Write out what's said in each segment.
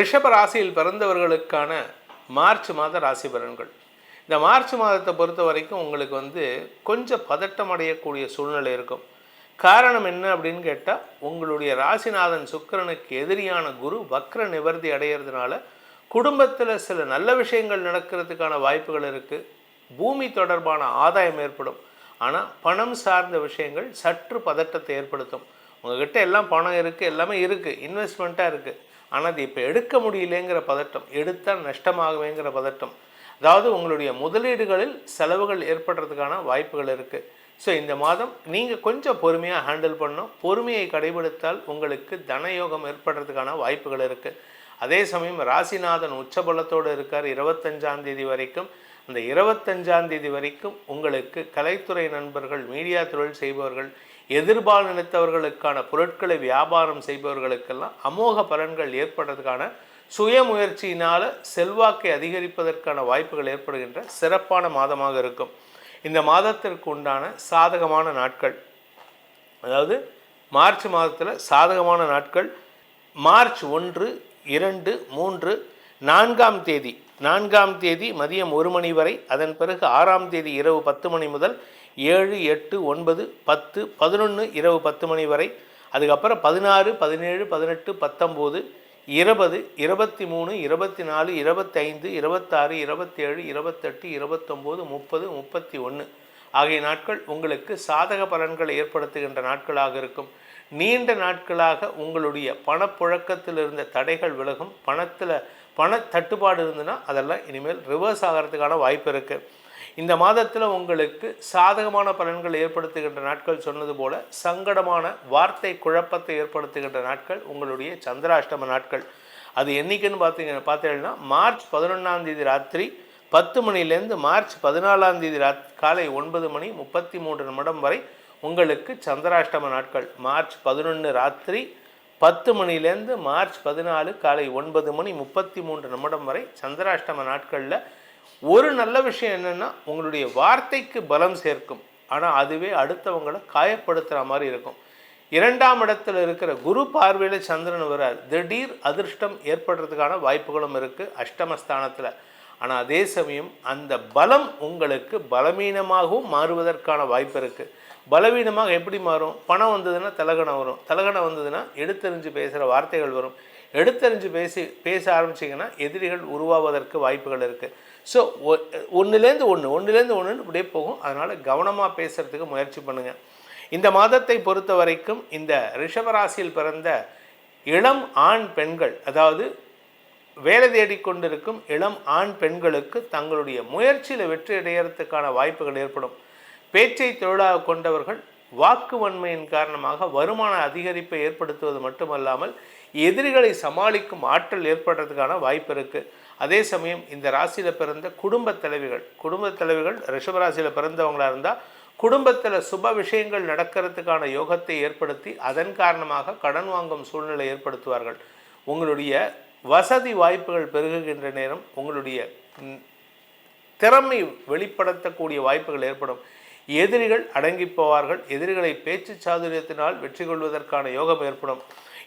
ரிஷப ராசியில் பிறந்தவர்களுக்கான மார்ச் மாத ராசி பலன்கள். இந்த மார்ச் மாதத்தை பொறுத்த வரைக்கும் உங்களுக்கு வந்து கொஞ்சம் பதட்டம் அடையக்கூடிய சூழ்நிலை இருக்கும். காரணம் என்ன அப்படின்னு கேட்டால் உங்களுடைய ராசிநாதன் சுக்கிரனுக்கு எதிரியான குரு வக்ர நிவர்த்தி அடையிறதுனால குடும்பத்தில் சில நல்ல விஷயங்கள் நடக்கிறதுக்கான வாய்ப்புகள் இருக்குது பூமி தொடர்பான ஆதாயம் ஏற்படும். ஆனால் பணம் சார்ந்த விஷயங்கள் சற்று பதட்டத்தை ஏற்படுத்தும். உங்ககிட்ட எல்லாம் பணம் இருக்குது எல்லாமே இருக்குது இன்வெஸ்ட்மெண்ட்டாக இருக்குது ஆனால் அது இப்போ எடுக்க முடியலேங்கிற பதட்டம் எடுத்தால் நஷ்டமாகுவேங்கிற பதட்டம். அதாவது உங்களுடைய முதலீடுகளில் செலவுகள் ஏற்படுறதுக்கான வாய்ப்புகள் இருக்குது ஸோ இந்த மாதம் நீங்கள் கொஞ்சம் பொறுமையாக ஹேண்டில் பண்ணணும். பொறுமையை கடைபிடித்தால் உங்களுக்கு தனயோகம் ஏற்படுறதுக்கான வாய்ப்புகள் இருக்குது அதே சமயம் ராசிநாதன் உச்சபலத்தோடு இருக்கார். இருபத்தஞ்சாம் தேதி வரைக்கும். அந்த இருபத்தஞ்சாம் தேதி வரைக்கும் உங்களுக்கு கலைத்துறை நண்பர்கள் மீடியா தொழில் செய்பவர்கள் எதிர்பால் நினைத்தவர்களுக்கான பொருட்களை வியாபாரம் செய்பவர்களுக்கெல்லாம் அமோக பலன்கள் ஏற்படுறதுக்கான சுய முயற்சியினால் செல்வாக்கை அதிகரிப்பதற்கான வாய்ப்புகள் ஏற்படுகின்ற சிறப்பான மாதமாக இருக்கும். இந்த மாதத்திற்கு உண்டான சாதகமான நாட்கள் அதாவது மார்ச் மாதத்தில் சாதகமான நாட்கள் மார்ச் ஒன்று இரண்டு மூன்று நான்காம் தேதி. நான்காம் தேதி மதியம் ஒரு மணி வரை அதன் பிறகு ஆறாம் தேதி இரவு பத்து மணி முதல் ஏழு எட்டு ஒன்பது பத்து பதினொன்று இரவு பத்து மணி வரை. அதுக்கப்புறம் பதினாறு பதினேழு பதினெட்டு பத்தொம்போது இருபது இருபத்தி மூணு இருபத்தி நாலு இருபத்தைந்து இருபத்தாறு இருபத்தேழு இருபத்தெட்டு இருபத்தொம்போது முப்பது முப்பத்தி ஒன்று ஆகிய நாட்கள் உங்களுக்கு சாதக பலன்களை ஏற்படுத்துகின்ற நாட்களாக இருக்கும். நீண்ட நாட்களாக உங்களுடைய பணப்புழக்கத்தில் இருந்த தடைகள் விலகும். பணத்தில் பண தட்டுப்பாடு இருந்ததுன்னா அதெல்லாம் இனிமேல் ரிவர்ஸ் ஆகிறதுக்கான வாய்ப்பு இருக்குது இந்த மாதத்தில் உங்களுக்கு சாதகமான பலன்கள் ஏற்படுத்துகின்ற நாட்கள் சொன்னது போல சங்கடமான வார்த்தை குழப்பத்தை ஏற்படுத்துகின்ற நாட்கள் உங்களுடைய சந்திராஷ்டம நாட்கள். அது என்னைக்குன்னு பார்த்தீங்கன்னா பார்த்தீங்கன்னா மார்ச் பதினொன்றாம் தேதி ராத்திரி பத்து மணிலேருந்து மார்ச் பதினாலாம் தேதி ராத் காலை ஒன்பது மணி முப்பத்தி மூன்று நிமிடம் வரை உங்களுக்கு சந்திராஷ்டம நாட்கள். மார்ச் பதினொன்று ராத்திரி பத்து மணிலேருந்து மார்ச் பதினாலு காலை ஒன்பது மணி முப்பத்தி மூன்று நிமிடம் வரை சந்திராஷ்டம நாட்களில் ஒரு நல்ல விஷயம் என்னென்னா உங்களுடைய வார்த்தைக்கு பலம் சேர்க்கும். ஆனால் அதுவே அடுத்தவங்களை காயப்படுத்துகிற மாதிரி இருக்கும். இரண்டாம் இடத்துல இருக்கிற குரு பார்வையில் சந்திரன் வரார். திடீர் அதிர்ஷ்டம் ஏற்படுறதுக்கான வாய்ப்புகளும் இருக்குது அஷ்டமஸ்தானத்தில். ஆனால் அதே சமயம் அந்த பலம் உங்களுக்கு பலவீனமாகவும் மாறுவதற்கான வாய்ப்பு இருக்குது பலவீனமாக எப்படி மாறும்? பணம் வந்ததுன்னா தலகணம் வரும். தலகணம் வந்ததுன்னா எடுத்தறிஞ்சு பேசுகிற வார்த்தைகள் வரும். எடுத்தறிஞ்சு பேசி பேச ஆரம்பிச்சிங்கன்னா எதிரிகள் உருவாவதற்கு வாய்ப்புகள் இருக்குது ஸோ ஒன்றுலேருந்து ஒன்று ஒன்றுலேருந்து ஒன்றுன்னு இப்படியே போகும். அதனால் கவனமாக பேசுகிறதுக்கு முயற்சி பண்ணுங்கள் இந்த மாதத்தை பொறுத்த வரைக்கும் இந்த ரிஷபராசியில் பிறந்த இளம் ஆண் பெண்கள் அதாவது வேலை தேடிக்கொண்டிருக்கும் இளம் ஆண் பெண்களுக்கு தங்களுடைய முயற்சியில் வெற்றி அடையிறதுக்கான வாய்ப்புகள் ஏற்படும். பேச்சை தொழிலாக கொண்டவர்கள் வாக்கு வன்மையின் காரணமாக வருமான அதிகரிப்பை ஏற்படுத்துவது மட்டுமல்லாமல் எதிரிகளை சமாளிக்கும் ஆற்றல் ஏற்படுறதுக்கான வாய்ப்பு இருக்குது அதே சமயம் இந்த ராசியில் பிறந்த குடும்ப தலைவிகள் குடும்ப தலைவிகள் ரிஷபராசியில் பிறந்தவங்களாக இருந்தால் குடும்பத்தில் சுப விஷயங்கள் நடக்கிறதுக்கான யோகத்தை ஏற்படுத்தி அதன் காரணமாக கடன் வாங்கும் சூழ்நிலை ஏற்படுத்துவார்கள். உங்களுடைய வசதி வாய்ப்புகள் பெருகுகின்ற நேரம் உங்களுடைய திறமை வெளிப்படுத்தக்கூடிய வாய்ப்புகள் ஏற்படும். எதிரிகள் அடங்கி போவார்கள். எதிரிகளை பேச்சு சாதுரியத்தினால் வெற்றி கொள்வதற்கான யோகம் ஏற்படும்.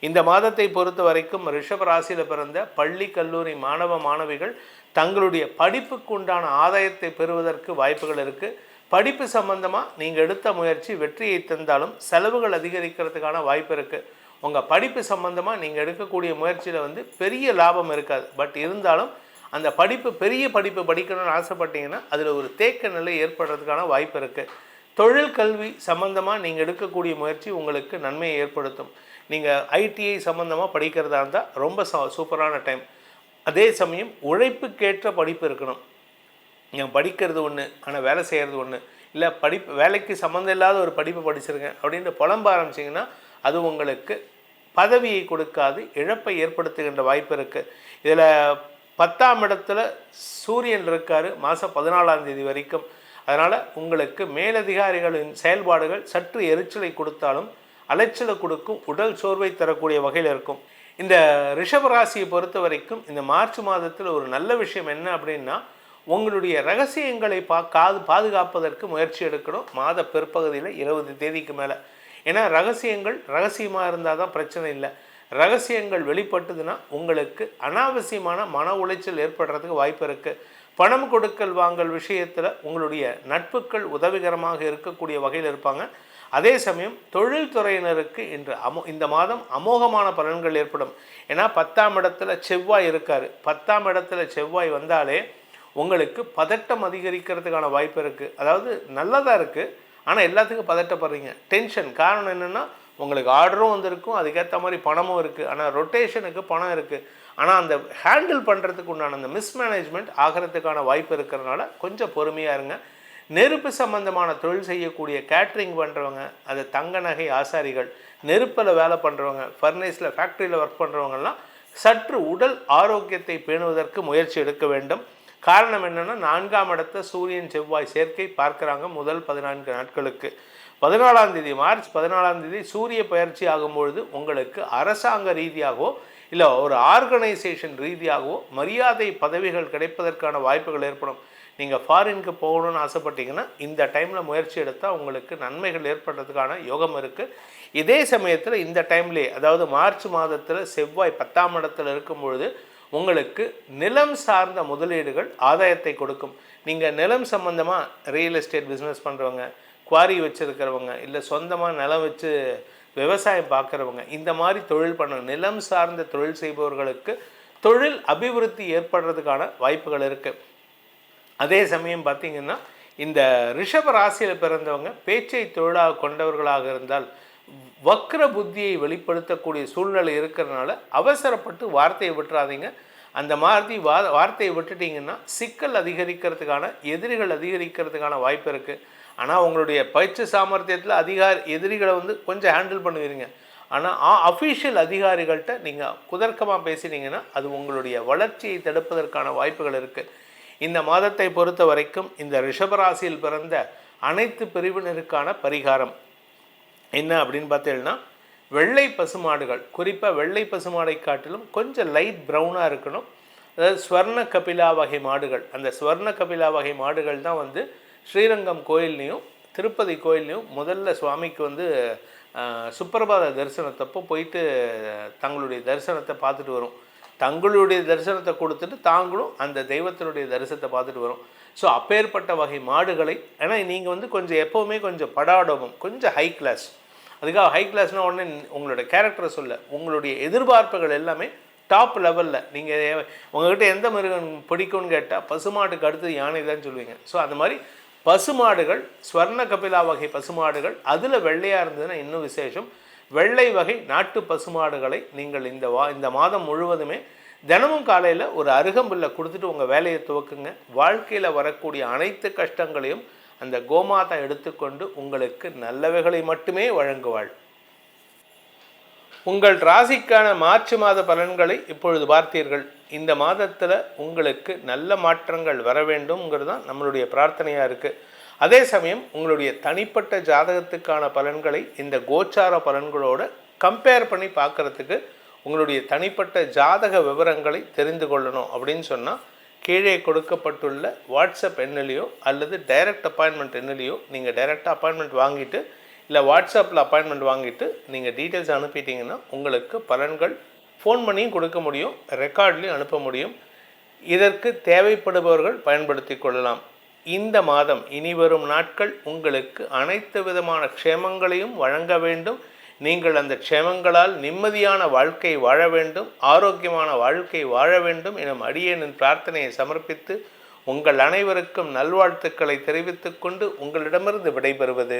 இந்த மாதத்தை பொறுத்த வரைக்கும் ரிஷப ராசியில் பிறந்த பள்ளி கல்லூரி மாணவ மாணவிகள் தங்களுடைய படிப்புக்கு உண்டான ஆதாயத்தை பெறுவதற்கு வாய்ப்புகள் இருக்குது படிப்பு சம்பந்தமாக நீங்கள் எடுத்த முயற்சி வெற்றியை தந்தாலும் செலவுகள் அதிகரிக்கிறதுக்கான வாய்ப்பு இருக்குது உங்கள் படிப்பு சம்பந்தமாக நீங்கள் எடுக்கக்கூடிய முயற்சியில் வந்து பெரிய லாபம் இருக்காது. பட் இருந்தாலும் அந்த படிப்பு பெரிய படிப்பு படிக்கணும்னு ஆசைப்பட்டீங்கன்னா அதில் ஒரு தேக்க நிலை ஏற்படுறதுக்கான வாய்ப்பு இருக்குது தொழில் கல்வி சம்மந்தமாக நீங்கள் எடுக்கக்கூடிய முயற்சி உங்களுக்கு நன்மையை ஏற்படுத்தும். நீங்கள் ஐடிஐ சம்மந்தமாக படிக்கிறதா இருந்தால் ரொம்ப சூப்பரான டைம் அதே சமயம் உழைப்புக்கேற்ற படிப்பு இருக்கணும். நீங்கள் படிக்கிறது ஒன்று ஆனால் வேலை செய்கிறது ஒன்று இல்லை படிப்பு வேலைக்கு சம்மந்தம் இல்லாத ஒரு படிப்பு படிச்சிருக்கேன் அப்படின்ட்டு புலம்ப ஆரம்பிச்சிங்கன்னா அது உங்களுக்கு பதவியை கொடுக்காது இழப்பை ஏற்படுத்துகின்ற வாய்ப்பு இருக்குது இதில் பத்தாம் இடத்துல சூரியன் இருக்கார் மாதம் பதினாலாம் தேதி வரைக்கும். அதனால் உங்களுக்கு மேலதிகாரிகளின் செயல்பாடுகள் சற்று எரிச்சலை கொடுத்தாலும் அலைச்சலை கொடுக்கும் உடல் சோர்வை தரக்கூடிய வகையில் இருக்கும். இந்த ரிஷபராசியை பொறுத்த வரைக்கும் இந்த மார்ச் மாதத்தில் ஒரு நல்ல விஷயம் என்ன அப்படின்னா உங்களுடைய ரகசியங்களை பா காது பாதுகாப்பதற்கு முயற்சி எடுக்கணும். மாத பிற்பகுதியில் இருபது தேதிக்கு மேலே. ஏன்னா ரகசியங்கள் ரகசியமாக இருந்தால் தான் பிரச்சனை இல்லை. ரகசியங்கள் வெளிப்பட்டதுன்னா உங்களுக்கு அனாவசியமான மன உளைச்சல் ஏற்படுறதுக்கு வாய்ப்பு இருக்குது பணம் கொடுக்கல் வாங்கல் விஷயத்தில் உங்களுடைய நட்புகள் உதவிகரமாக இருக்கக்கூடிய வகையில் இருப்பாங்க. அதே சமயம் தொழில்துறையினருக்கு இன்று அமோ இந்த மாதம் அமோகமான பலன்கள் ஏற்படும். ஏன்னா பத்தாம் இடத்துல செவ்வாய் இருக்கார். பத்தாம் இடத்துல செவ்வாய் வந்தாலே உங்களுக்கு பதட்டம் அதிகரிக்கிறதுக்கான வாய்ப்பு இருக்குது அதாவது நல்லதாக இருக்குது ஆனால் எல்லாத்துக்கும் பதட்டப்படுறீங்க. டென்ஷன் காரணம் என்னென்னா உங்களுக்கு ஆர்டரும் வந்திருக்கும். அதுக்கேற்ற மாதிரி பணமும் இருக்குது ஆனால் ரொட்டேஷனுக்கு பணம் இருக்குது ஆனால் அந்த ஹேண்டில் பண்ணுறதுக்கு உண்டான அந்த மிஸ்மேனேஜ்மெண்ட் ஆகிறதுக்கான வாய்ப்பு இருக்கிறதுனால கொஞ்சம் பொறுமையாக இருங்க. நெருப்பு சம்பந்தமான தொழில் செய்யக்கூடிய கேட்ரிங் பண்ணுறவங்க அது தங்க நகை ஆசாரிகள் நெருப்பில் வேலை பண்ணுறவங்க ஃபர்னைஸில் ஃபேக்ட்ரியில் ஒர்க் பண்ணுறவங்கலாம் சற்று உடல் ஆரோக்கியத்தை பேணுவதற்கு முயற்சி எடுக்க வேண்டும். காரணம் என்னென்னா நான்காம் இடத்த சூரியன் செவ்வாய் சேர்க்கை பார்க்குறாங்க முதல் பதினான்கு நாட்களுக்கு. பதினாலாம் தேதி மார்ச் பதினாலாம் தேதி சூரிய பயிற்சி ஆகும்பொழுது உங்களுக்கு அரசாங்க ரீதியாகவோ இல்லை ஒரு ஆர்கனைசேஷன் ரீதியாகவோ மரியாதை பதவிகள் கிடைப்பதற்கான வாய்ப்புகள் ஏற்படும். நீங்கள் ஃபாரினுக்கு போகணும்னு ஆசைப்பட்டீங்கன்னா இந்த டைமில் முயற்சி எடுத்தால் உங்களுக்கு நன்மைகள் ஏற்படுறதுக்கான யோகம் இருக்குது இதே சமயத்தில் இந்த டைம்லேயே அதாவது மார்ச் மாதத்தில் செவ்வாய் பத்தாம் இடத்துல இருக்கும் பொழுது உங்களுக்கு நிலம் சார்ந்த முதலீடுகள் ஆதாயத்தை கொடுக்கும். நீங்கள் நிலம் சம்மந்தமாக ரியல் எஸ்டேட் பிஸ்னஸ் பண்ணுறவங்க குவாரி வச்சுருக்கிறவங்க இல்லை சொந்தமாக நிலம் வச்சு விவசாயம் பார்க்குறவங்க இந்த மாதிரி தொழில் பண்ண நிலம் சார்ந்த தொழில் செய்பவர்களுக்கு தொழில் அபிவிருத்தி ஏற்படுறதுக்கான வாய்ப்புகள் இருக்குது அதே சமயம் பார்த்திங்கன்னா இந்த ரிஷப ராசியில் பிறந்தவங்க பேச்சை தொழிலாக கொண்டவர்களாக இருந்தால் வக்ர புத்தியை வெளிப்படுத்தக்கூடிய சூழ்நிலை இருக்கிறதுனால அவசரப்பட்டு வார்த்தையை விட்டுறாதீங்க. அந்த மாதிரி வா வார்த்தையை விட்டுட்டிங்கன்னா சிக்கல் அதிகரிக்கிறதுக்கான எதிரிகள் அதிகரிக்கிறதுக்கான வாய்ப்பு இருக்குது ஆனால் உங்களுடைய பயிற்சி சாமர்த்தியத்தில் அதிகாரி எதிரிகளை வந்து கொஞ்சம் ஹேண்டில் பண்ணுவீங்க. ஆனால் அஃபீஷியல் அதிகாரிகள்கிட்ட நீங்கள் குதர்க்கமாக பேசினீங்கன்னா அது உங்களுடைய வளர்ச்சியை தடுப்பதற்கான வாய்ப்புகள் இருக்குது இந்த மாதத்தை பொறுத்த வரைக்கும் இந்த ரிஷபராசியில் பிறந்த அனைத்து பிரிவினருக்கான பரிகாரம் என்ன அப்படின்னு பார்த்தீங்கன்னா வெள்ளை பசுமாடுகள். குறிப்பாக வெள்ளை பசுமாடை காட்டிலும் கொஞ்சம் லைட் ப்ரௌனாக இருக்கணும். அதாவது ஸ்வர்ண கபிலா வகை மாடுகள். அந்த ஸ்வர்ண கபிலா வகை மாடுகள் தான் வந்து ஸ்ரீரங்கம் கோயில்லையும் திருப்பதி கோயில்லையும் முதல்ல சுவாமிக்கு வந்து சுப்பிரபாத தரிசனத்தப்போ போயிட்டு தங்களுடைய தரிசனத்தை பார்த்துட்டு வரும். தங்களுடைய தரிசனத்தை கொடுத்துட்டு தாங்களும் அந்த தெய்வத்தினுடைய தரிசனத்தை பார்த்துட்டு வரும். ஸோ அப்பேற்பட்ட வகை மாடுகளை ஏன்னா நீங்கள் வந்து கொஞ்சம் எப்போவுமே கொஞ்சம் படாடோபம் கொஞ்சம் ஹை கிளாஸ் அதுக்காக ஹை கிளாஸ்னால் உடனே உங்களோட கேரக்டரை சொல்ல உங்களுடைய எதிர்பார்ப்புகள் எல்லாமே டாப் லெவலில் நீங்கள் உங்கள்கிட்ட எந்த மிருகம் பிடிக்கும்னு கேட்டால் பசுமாட்டுக்கு அடுத்து யானை தான் சொல்லுவீங்க. ஸோ அந்த மாதிரி பசுமாடுகள் ஸ்வர்ண கபிலா வகை பசுமாடுகள் அதில் வெள்ளையாக இருந்ததுன்னா இன்னும் விசேஷம். வெள்ளை வகை நாட்டு பசுமாடுகளை நீங்கள் இந்த வா இந்த மாதம் முழுவதுமே தினமும் காலையில் ஒரு அருகம்புல்லை கொடுத்துட்டு உங்கள் வேலையை துவக்குங்க. வாழ்க்கையில் வரக்கூடிய அனைத்து கஷ்டங்களையும் அந்த கோமாதா எடுத்துக்கொண்டு உங்களுக்கு நல்லவைகளை மட்டுமே வழங்குவாள். உங்கள் ராசிக்கான மார்ச் மாத பலன்களை இப்பொழுது பார்த்தீர்கள். இந்த மாதத்தில் உங்களுக்கு நல்ல மாற்றங்கள் வர வேண்டும்ங்கிறது தான் நம்மளுடைய பிரார்த்தனையாக இருக்குது அதே சமயம் உங்களுடைய தனிப்பட்ட ஜாதகத்துக்கான பலன்களை இந்த கோச்சார பலன்களோடு கம்பேர் பண்ணி பார்க்குறதுக்கு உங்களுடைய தனிப்பட்ட ஜாதக விவரங்களை தெரிந்து கொள்ளணும் அப்படின்னு சொன்னால் கீழே கொடுக்கப்பட்டுள்ள வாட்ஸ்அப் எண்ணிலையோ அல்லது டைரக்ட் அப்பாயின்மெண்ட் எண்ணிலையோ நீங்கள் டைரெக்டாக அப்பாயின்மெண்ட் வாங்கிட்டு இல்லை வாட்ஸ்அப்பில் அப்பாயின்மெண்ட் வாங்கிட்டு நீங்கள் டீட்டெயில்ஸ் அனுப்பிட்டீங்கன்னா உங்களுக்கு பலன்கள் ஃபோன் பண்ணியும் கொடுக்க முடியும் ரெக்கார்ட்லேயும் அனுப்ப முடியும். இதற்கு தேவைப்படுபவர்கள் பயன்படுத்தி கொள்ளலாம். இந்த மாதம் இனி வரும் நாட்கள் உங்களுக்கு அனைத்து விதமான க்ஷேமங்களையும் வழங்க வேண்டும். நீங்கள் அந்த க்ஷேமங்களால் நிம்மதியான வாழ்க்கை வாழ வேண்டும் ஆரோக்கியமான வாழ்க்கை வாழ வேண்டும் எனும் அடியேனின் பிரார்த்தனையை சமர்ப்பித்து உங்கள் அனைவருக்கும் நல்வாழ்த்துக்களை தெரிவித்துக்கொண்டு உங்களிடமிருந்து விடைபெறுவது